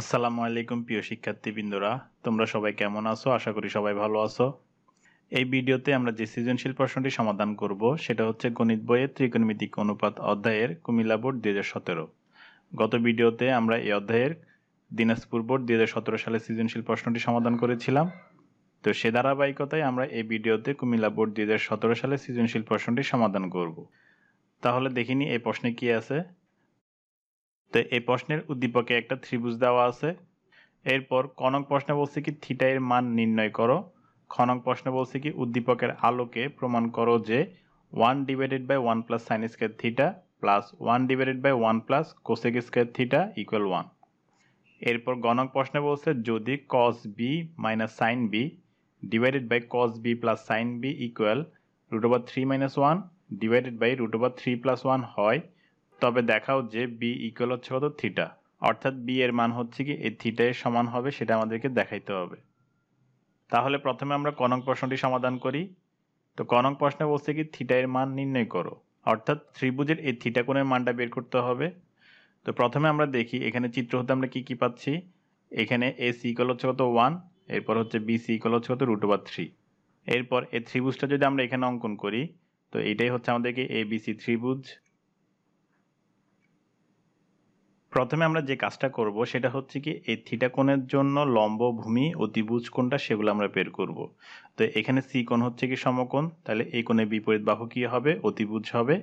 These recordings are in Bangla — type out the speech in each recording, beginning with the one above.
আসসালামু আলাইকুম প্রিয় শিক্ষার্থীবৃন্দরা, তোমরা সবাই কেমন আছো? আশা করি সবাই ভালো আছো। এই ভিডিওতে আমরা যে সৃজনশীল প্রশ্নটি সমাধান করব, সেটা হচ্ছে গণিত বইয়ের ত্রিকোণমিতিক অনুপাত অধ্যায়ের কুমিল্লা বোর্ড দুই হাজার সতেরো। গত ভিডিওতে আমরা এই অধ্যায়ের দিনাজপুর বোর্ড দু হাজার সতেরো সালে সৃজনশীল প্রশ্নটি সমাধান করেছিলাম। তো সে ধারাবাহিকতায় আমরা এই ভিডিওতে কুমিল্লা বোর্ড দু হাজার সতেরো সালে সৃজনশীল প্রশ্নটি সমাধান করব। তাহলে দেখিনি এই প্রশ্নে কি আছে? তো এই প্রশ্নের উদ্দীপকে একটা ত্রিভুজ দেওয়া আছে। এরপর কনক প্রশ্নে বলছে কি, থিটা এর মান নির্ণয় করো। খনক প্রশ্নে বলছে কি, উদ্দীপকের আলোকে প্রমাণ করো যে one divided by one plus sine square theta plus one divided by one plus cosec square theta equal one এরপর গণক প্রশ্নে বলছে, যদি cos B minus sine B divided by cos B plus sine B equal root over three minus one divided by root over three plus one হয় তবে দেখাও যে বি ইকুয়াল হচ্ছে কত? থিটা অর্থাৎ বি এর মান হচ্ছে কি? এই থিটা এর সমান হবে, সেটা আমাদেরকে দেখাইতে হবে। তাহলে প্রথমে আমরা কনক প্রশ্নটি সমাধান করি। তো কনক প্রশ্নে বলছে কি থিটা এর মান নির্ণয় করো। অর্থাৎ ত্রিভুজের এই থিটা কোণের মানটা বের করতে হবে। তো প্রথমে আমরা দেখি, এখানে চিত্র হতে আমরা কি কি পাচ্ছি? এখানে এ সি ইকুয়াল হচ্ছে কত? ওয়ান এরপর হচ্ছে বি সি ইকুয়াল হচ্ছে কত? রুট ওভার থ্রি এরপর এই ত্রিভুজটা যদি আমরা এখানে অঙ্কন করি, তো এটাই হচ্ছে আমাদেরকে এ বি সি ত্রিভুজ। প্রথমে আমরা যে কাজটা করব সেটা হচ্ছে কি এই থিটা কোণের জন্য লম্ব ভূমি অতিভুজ কোণটা সেগুলো আমরা বের করব। তো এখানে সি কোণ হচ্ছে কি সমকোণ, তাহলে এই কোণে বিপরীত বাহু কি হবে? অতিভুজ হবে।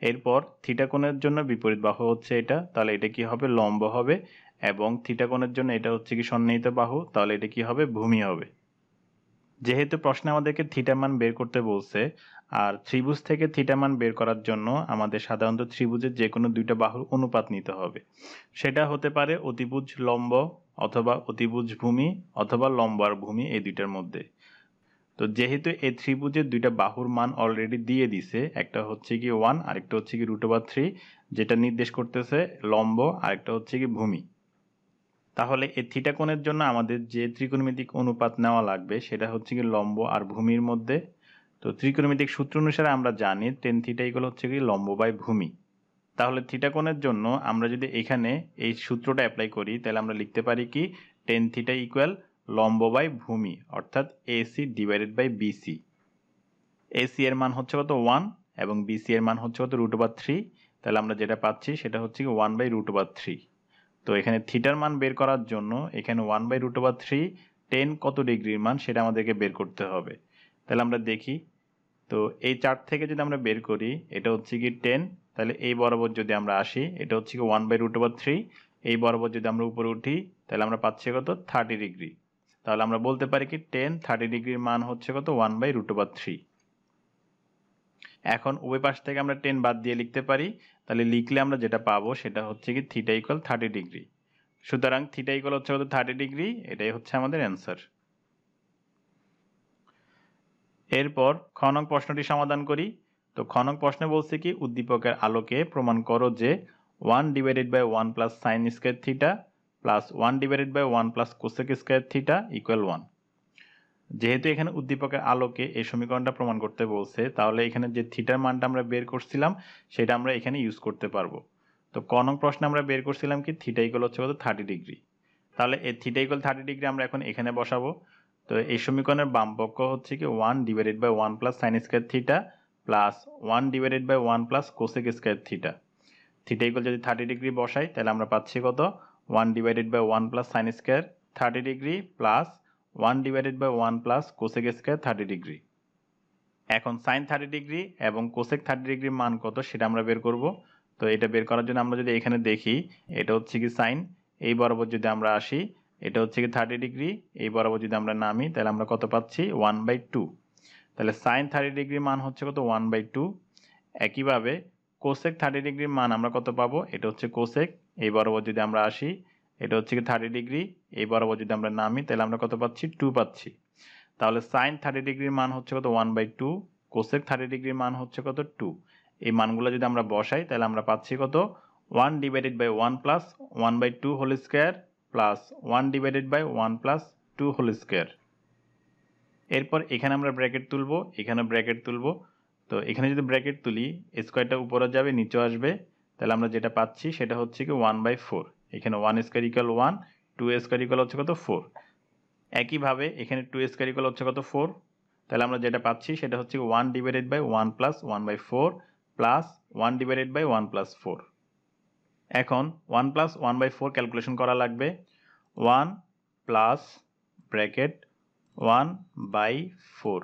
এরপর থিটা কোণের জন্য বিপরীত বাহু হচ্ছে এটা, তাহলে এটা কি হবে? লম্ব হবে। এবং থিটা কোণের জন্য এটা হচ্ছে কি সন্নিহিত বাহু, তাহলে এটা কি হবে? ভূমি হবে। যেহেতু প্রশ্নে আমাদেরকে থিটা মান বের করতে বলছে, আর ত্রিভুজ থেকে থিটা মান বের করার জন্য আমাদের সাধারণত ত্রিভুজের যে কোনো দুইটা বাহুর অনুপাত নিতে হবে। সেটা হতে পারে অতিভুজ লম্ব অথবা অতিভুজ ভূমি অথবা লম্ব আর ভূমি এই দুইটার মধ্যে। তো যেহেতু এই ত্রিভুজের দুইটা বাহুর মান অলরেডি দিয়ে দিছে, একটা হচ্ছে কি ওয়ান আরেকটা হচ্ছে কি রুট ওভার থ্রি যেটা নির্দেশ করতেছে লম্ব, আরেকটা হচ্ছে কি ভূমি। তাহলে এই থিটা কোণের জন্য আমাদের যে ত্রিকোণমিতিক অনুপাত নেওয়া লাগবে সেটা হচ্ছে কি লম্ব আর ভূমির মধ্যে। তো ত্রিকোণমিতিক সূত্র অনুসারে আমরা জানি টেন থিটা ইকুয়াল হচ্ছে কি লম্ব বাই ভূমি। তাহলে থিটা কোণের জন্য আমরা যদি এখানে এই সূত্রটা অ্যাপ্লাই করি, তাহলে আমরা লিখতে পারি কি? টেন থিটা ইকুয়াল লম্ব বাই ভূমি, অর্থাৎ AC divided by BC AC এর মান হচ্ছে কত? ওয়ান এবং বিসি এর মান হচ্ছে কত? রুট ওভার থ্রি তাহলে আমরা যেটা পাচ্ছি সেটা হচ্ছে কি one by root over three তো এখানে থিটার মান বের করার জন্য এখানে one by root over three tan কত ডিগ্রির মান সেটা আমাদেরকে বের করতে হবে। তাহলে আমরা দেখি, তো এই চার্ট থেকে যদি আমরা বের করি, এটা হচ্ছে কি টেন তাহলে এই বরাবর যদি আমরা আসি, এটা হচ্ছে কি one by root over three এই বরাবর যদি আমরা উপরে উঠি, তাহলে আমরা পাচ্ছি কত? Thirty degree. তাহলে আমরা বলতে পারি কি টেন থার্টি ডিগ্রির মান হচ্ছে কত? One by root over three এখন উভয় পাশ থেকে আমরা টেন বাদ দিয়ে লিখতে পারি তাহলে লিখলে আমরা যেটা পাবো সেটা হচ্ছে কি থিটা ইকুয়াল থার্টি ডিগ্রি সুতরাং থিটা ইকুয়াল হচ্ছে কত? থার্টি ডিগ্রি এটাই হচ্ছে আমাদের অ্যান্সার এরপর খনক প্রশ্নটি সমাধান করি। তো খনক প্রশ্নে বলছে কি, উদ্দীপকের আলোকে প্রমাণ করো যে one divided by one plus sine square theta plus one divided by one plus cosec square theta equal one যেহেতু এখানে উদ্দীপকের আলোকে এই সমীকরণটা প্রমাণ করতে বলছে, তাহলে এখানে যে থিটার মানটা আমরা বের করছিলাম, সেটা আমরা এখানে ইউজ করতে পারব। তো কনক প্রশ্নে আমরা বের করছিলাম কি থিটা ইকুয়াল হচ্ছে কত থার্টি ডিগ্রি তাহলে এই থিটা ইকুয়াল থার্টি ডিগ্রি আমরা এখন এখানে বসাবো। তো এই সমীকরণের বাম পক্ষ হচ্ছে কি one divided by one plus sine square theta plus one divided by one plus cosec square theta theta equal যদি থার্টি ডিগ্রি বসাই, তাহলে আমরা পাচ্ছি কত? One divided by one plus sine square thirty degree plus one divided by one plus cosec square thirty degree এখন সাইন থার্টি ডিগ্রি এবং কোসেক থার্টি ডিগ্রির মান কত সেটা আমরা বের করব। তো এটা বের করার জন্য আমরা যদি এখানে দেখি, এটা হচ্ছে কি সাইন এই বরাবর যদি আমরা আসি, এটা হচ্ছে কি থার্টি ডিগ্রি এই বরাবর যদি আমরা নামি, তাহলে আমরা কত পাচ্ছি? ওয়ান বাই টু তাহলে সাইন থার্টি ডিগ্রির মান হচ্ছে কত? ওয়ান বাই টু একইভাবে কোসেক থার্টি ডিগ্রির মান আমরা কত পাবো? এটা হচ্ছে কোসেক এই বরাবর যদি আমরা আসি এটা হচ্ছে কি থার্টি ডিগ্রি এই বরাবর যদি আমরা নামি, তাহলে আমরা কত পাচ্ছি? টু পাচ্ছি। তাহলে সাইন থার্টি ডিগ্রির মান হচ্ছে কত? One by two cosec thirty ডিগ্রির মান হচ্ছে কত? টু এই মানগুলো যদি আমরা বসাই, তাহলে আমরা পাচ্ছি কত? One divided by one plus one by two whole square plus one divided by one plus two whole square এরপর এখানে আমরা ব্র্যাকেট তুলব, এখানে ব্র্যাকেট তুলব। তো এখানে যদি ব্র্যাকেট তুলি স্কোয়ারটা উপরে যাবে নিচে আসবে। তাহলে আমরা যেটা পাচ্ছি, সেটা হচ্ছে কি ওয়ান বাই ফোর এখানে one square equal one two square equal হচ্ছে কত? ফোর একইভাবে এখানে টু স্কোয়ার ইকুয়াল হচ্ছে কত? ফোর তাহলে আমরা যেটা পাচ্ছি সেটা হচ্ছে one divided by one plus one by four plus one divided by one plus four এখন one plus one by four calculation করা লাগবে। One plus bracket one by four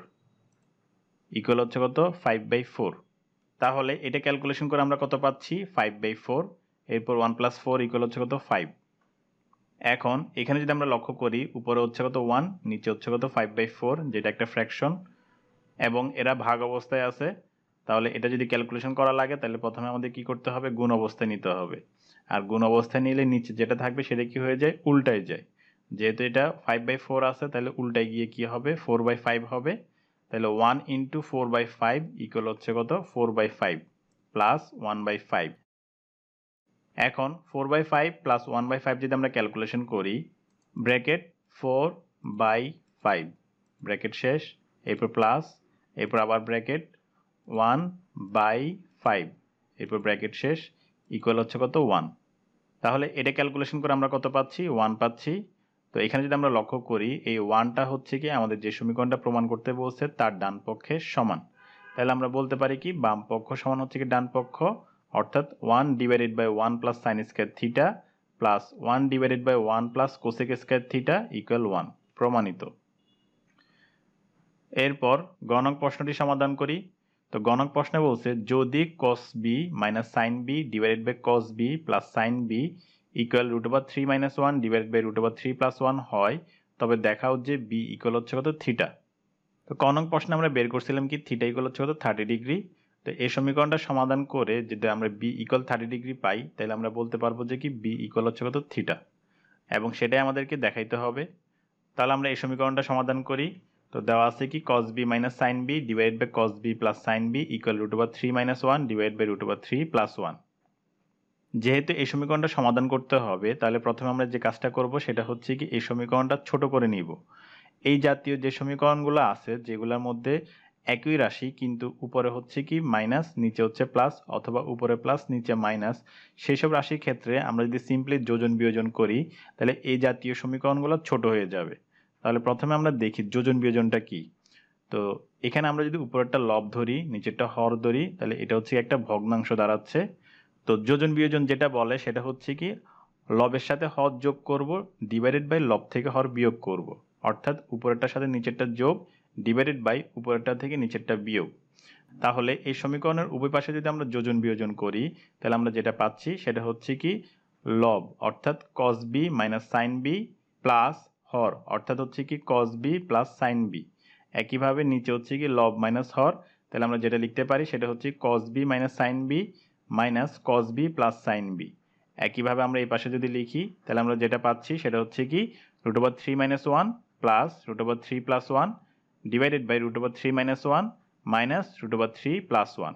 equal হচ্ছে কত? ফাইভ বাই ফোর তাহলে এটা ক্যালকুলেশন করে আমরা কত পাচ্ছি? ফাইভ বাই ফোর এরপর ওয়ান প্লাস ফোর ইকুয়াল হচ্ছে কত? ফাইভ এখন এখানে যদি আমরা লক্ষ্য করি, উপরে হচ্ছে কত? ওয়ান নিচে হচ্ছে কত? ফাইভ বাই ফোর যেটা একটা ফ্র্যাকশন এবং এরা ভাগ অবস্থায় আছে। তাহলে এটা যদি ক্যালকুলেশন করা লাগে, তাহলে প্রথমে আমাদের কি করতে হবে? গুণ অবস্থায় নিতে হবে। আর গুণ অবস্থায় নিলে নিচে যেটা থাকবে, সেটা কি হয়ে যায়? উল্টায় যায়। যেহেতু এটা ফাইভ বাই ফোর আছে, তাহলে উল্টায় গিয়ে কি হবে? ফোর বাই ফাইভ হবে। তাহলে one into four by five equal হচ্ছে কত? Four by five plus one by five এখন four by five plus one by five যদি আমরা ক্যালকুলেশন করি bracket four by five bracket শেষ, এরপর প্লাস এরপর আবার ব্র্যাকেট ওয়ান বাই ফাইভ এরপর ব্র্যাকেট শেষ ইকুয়াল হচ্ছে কত ওয়ান তাহলে এটা ক্যালকুলেশন করে আমরা কত পাচ্ছি? ওয়ান পাচ্ছি। তো এখানে যদি আমরা লক্ষ্য করি, এই ওয়ানটা হচ্ছে কি আমাদের যে সমীকরণটা প্রমাণ করতে বলছে, তার ডান পক্ষের সমান। তাহলে আমরা বলতে পারি কি, বাম পক্ষ সমান হচ্ছে কি ডান পক্ষ? অর্থাৎ one divided by one plus sine square theta plus one divided by one plus cosec square theta equal one প্রমাণিত। এরপর গণক প্রশ্নটি সমাধান করি। তো গণক প্রশ্নে বলছে, যদি cos B minus sine B divided by cos B plus sine B equal root over three minus one divide by root over three plus one হয়, তবে দেখাও যে বি ইকুয়াল হচ্ছে কত থিটা তো কনক প্রশ্নে আমরা বের করছিলাম কি থিটা ইকুয়াল হচ্ছে কত থার্টি ডিগ্রি তো এই সমীকরণটা সমাধান করে যদি আমরা বি ইকুয়াল থার্টি ডিগ্রি পাই, তাহলে আমরা বলতে পারব যে কি? বি ইকুয়াল হচ্ছে কত? থিটা এবং সেটাই আমাদেরকে দেখাইতে হবে। তাহলে আমরা এই সমীকরণটা সমাধান করি। তো দেওয়া আছে কি? Cos B minus sine B divide by cos B plus sine B equal root over three minus one divide by root over three plus one যেহেতু এই সমীকরণটা সমাধান করতে হবে, তাহলে প্রথমে আমরা যে কাজটা করব সেটা হচ্ছে কি? এই সমীকরণটা ছোট করে নিব। এই জাতীয় যে সমীকরণগুলো আছে, যেগুলোর মধ্যে একই রাশি, কিন্তু উপরে হচ্ছে কি মাইনাস নিচে হচ্ছে প্লাস অথবা উপরে প্লাস নিচে মাইনাস সেই সব রাশির ক্ষেত্রে আমরা যদি সিম্পলি যোজন বিয়োজন করি, তাহলে এই জাতীয় সমীকরণগুলো ছোট হয়ে যাবে। তাহলে প্রথমে আমরা দেখি যোজন বিয়োজনটা কি। তো এখানে আমরা যদি উপরেরটা লব ধরি, নিচেরটা হর ধরি, তাহলে এটা হচ্ছে একটা ভগ্নাংশ দাঁড়াচ্ছে। তো যোজন বিয়োজন যেটা বলে, সেটা হচ্ছে কি লবের সাথে হর যোগ করব ডিভাইডেড বাই লব থেকে হর বিয়োগ করব। অর্থাৎ উপরেরটার সাথে নিচেরটা যোগ ডিভাইডেড বাই উপরেরটা থেকে নিচেরটা বিয়োগ। তাহলে এই সমীকরণের উভয় পাশে যদি আমরা যোজন বিয়োজন করি, তাহলে আমরা যেটা পাচ্ছি সেটা হচ্ছে কি লব অর্থাৎ cos B minus sine B plus হর, অর্থাৎ হচ্ছে কি cos B plus sine B একইভাবে নিচে হচ্ছে কি লব মাইনাস হর, তাহলে আমরা যেটা লিখতে পারি সেটা হচ্ছে cos B minus sine B minus cos B plus sine B একইভাবে আমরা এই পাশে যদি লিখি, তাহলে আমরা যেটা পাচ্ছি সেটা হচ্ছে কি root over three minus one plus root over three plus one divided by root over three minus one minus root over three plus one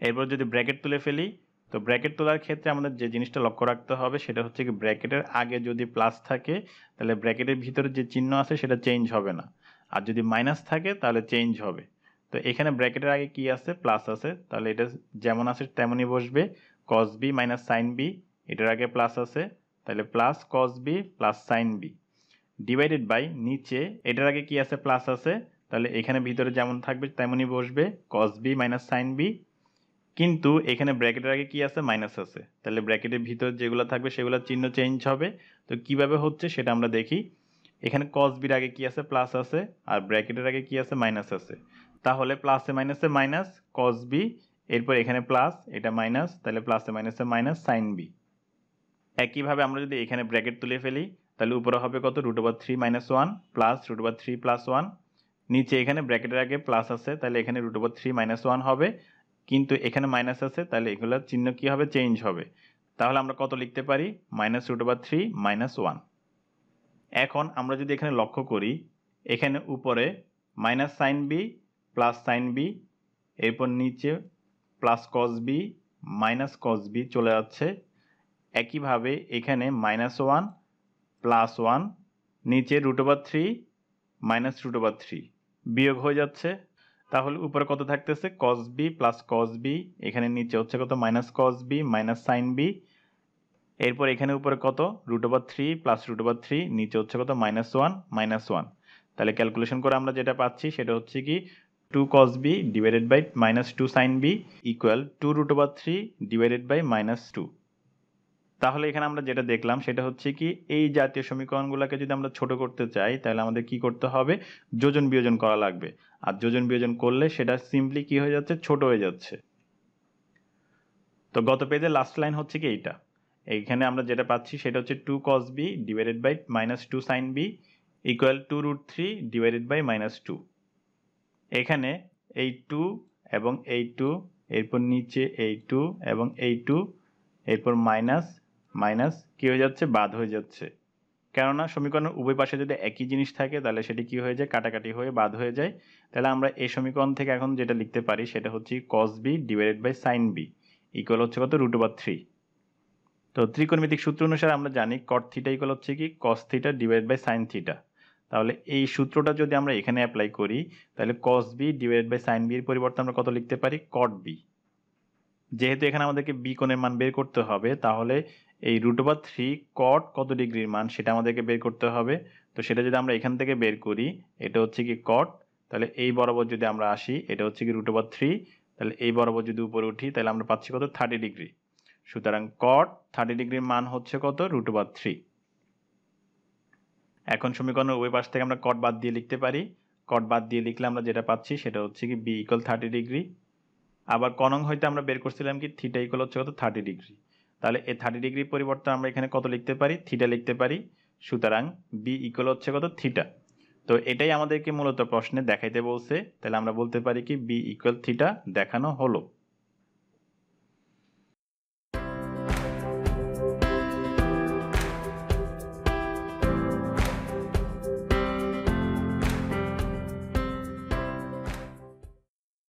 এরপর যদি ব্র্যাকেট তুলে ফেলি, তো ব্র্যাকেট তোলার ক্ষেত্রে আমাদের যে জিনিসটা লক্ষ্য রাখতে হবে সেটা হচ্ছে কি ব্র্যাকেটের আগে যদি প্লাস থাকে, তাহলে ব্র্যাকেটের ভিতরে যে চিহ্ন আছে সেটা চেঞ্জ হবে না। আর যদি মাইনাস থাকে, তাহলে চেঞ্জ হবে। তো এখানে ব্র্যাকেটের আগে কি আছে? প্লাস আছে। তাহলে এটা যেমন আছে তেমনই বসবে। Cos B minus sine B এটার আগে প্লাস আছে। তাহলে plus cos B plus sine B divided by নিচে, এটার আগে কি আছে প্লাস আছে, তাহলে এখানে ভিতরে যেমন থাকবে তেমনই বসবে cos B minus sine B কিন্তু এখানে ব্র্যাকেটের আগে কি আছে মাইনাস আছে। তাহলে ব্র্যাকেটের ভিতর যেগুলো থাকবে, সেগুলোর চিহ্ন চেঞ্জ হবে। তো কীভাবে হচ্ছে, সেটা আমরা দেখি। এখানে কস বির আগে কি আছে প্লাস আছে, আর ব্র্যাকেটের আগে কি আছে মাইনাস আছে। তাহলে প্লাসে মাইনাসে মাইনাস কস বি এরপর এখানে প্লাস এটা মাইনাস তাহলে প্লাসে মাইনাসে মাইনাস সাইন বি একইভাবে আমরা যদি এখানে ব্র্যাকেট তুলে ফেলি তাহলে উপরে হবে কত? Root over three minus one plus root over three plus one নিচে এখানে ব্র্যাকেটের আগে প্লাস আছে, তাহলে এখানে root over three minus one হবে। কিন্তু এখানে মাইনাস আছে, তাহলে এগুলোর চিহ্ন কী হবে? চেঞ্জ হবে। তাহলে আমরা কত লিখতে পারি? Minus root over three minus one এখন আমরা যদি এখানে লক্ষ্য করি, এখানে উপরে minus sine B plus sine B এরপর নিচে plus cos B minus cos B চলে যাচ্ছে। একইভাবে এখানে মাইনাস ওয়ান প্লাস ওয়ান, নিচে root over three, minus root over three বিয়োগ হয়ে যাচ্ছে। তাহলে উপরে কত থাকতেছে? Cos B plus cos B এখানে নিচে হচ্ছে কত? Minus cos B minus sine B এরপর এখানে উপরে কত? Root over three plus root over three, নিচে হচ্ছে কত? Minus one minus one. তাহলে ক্যালকুলেশন করে আমরা যেটা পাচ্ছি সেটা হচ্ছে কি two cos B divided by minus two sine B equal two root over three divided by minus two তাহলে এখানে আমরা যেটা দেখলাম সেটা হচ্ছে কি, এই জাতীয় সমীকরণগুলোকে যদি আমরা ছোট করতে চাই, তাহলে আমাদের কি করতে হবে? যোজন বিয়োজন করা লাগবে। আর যোজন বিয়োজন করলে সেটা সিম্পলি কি হয়ে যাচ্ছে? ছোট হয়ে যাচ্ছে। তো গত পেজে লাস্ট লাইন হচ্ছে কি এইটা। এইখানে আমরা যেটা পাচ্ছি সেটা হচ্ছে two cos B divided by minus two sine B equal two root three divided by minus two এখানে এই টু এবং এই টু এরপর নিচে এই টু এবং এই টু এরপর মাইনাস মাইনাস কী হয়ে যাচ্ছে? বাদ হয়ে যাচ্ছে। কেননা সমীকরণের উভয় পাশে যদি একই জিনিস থাকে, তাহলে সেটি কি হয়ে যায়? কাটাকাটি হয়ে বাদ হয়ে যায়। তাহলে আমরা এই সমীকরণ থেকে এখন যেটা লিখতে পারি, সেটা হচ্ছে cos B divided by sine B equal হচ্ছে কত? রুট ওভার থ্রি তো ত্রিকোণমিতিক সূত্র অনুসারে আমরা জানি কট থিটা ইকুয়াল হচ্ছে কি? Cos theta divide by sine theta তাহলে এই সূত্রটা যদি আমরা এখানে অ্যাপ্লাই করি, তাহলে cos B divide by sine B এর পরিবর্তে আমরা কত লিখতে পারি? কট বি যেহেতু এখানে আমাদেরকে বি কোণের মান বের করতে হবে, তাহলে এই রুট ওভার থ্রি কট কত ডিগ্রির মান সেটা আমাদেরকে বের করতে হবে। তো সেটা যদি আমরা এখান থেকে বের করি, এটা হচ্ছে কি কট তাহলে এই বরাবর যদি আমরা আসি, এটা হচ্ছে কি রুট ওভার থ্রি তাহলে এই বরাবর যদি উপরে উঠি, তাহলে আমরা পাচ্ছি কত? থার্টি ডিগ্রি সুতরাং কট থার্টি ডিগ্রির মান হচ্ছে কত? রুট ওভার থ্রি এখন সমীকরণের ওই পাশ থেকে আমরা কট বাদ দিয়ে লিখতে পারি। কট বাদ দিয়ে লিখলে আমরা যেটা পাচ্ছি, সেটা হচ্ছে কি বি ইকুয়াল থার্টি ডিগ্রি আবার কনং হইতে আমরা বের করছিলাম কি থিটা ইকুয়াল হচ্ছে কত? থার্টি ডিগ্রি তাহলে এই থার্টি ডিগ্রির পরিবর্তন আমরা এখানে কত লিখতে পারি? থিটা লিখতে পারি। সুতরাং বি ইকুয়াল হচ্ছে কত? থিটা তো এটাই আমাদেরকে মূলত প্রশ্নে দেখাইতে বলছে। তাহলে আমরা বলতে পারি কি বি ইকুয়াল থিটা দেখানো হলো।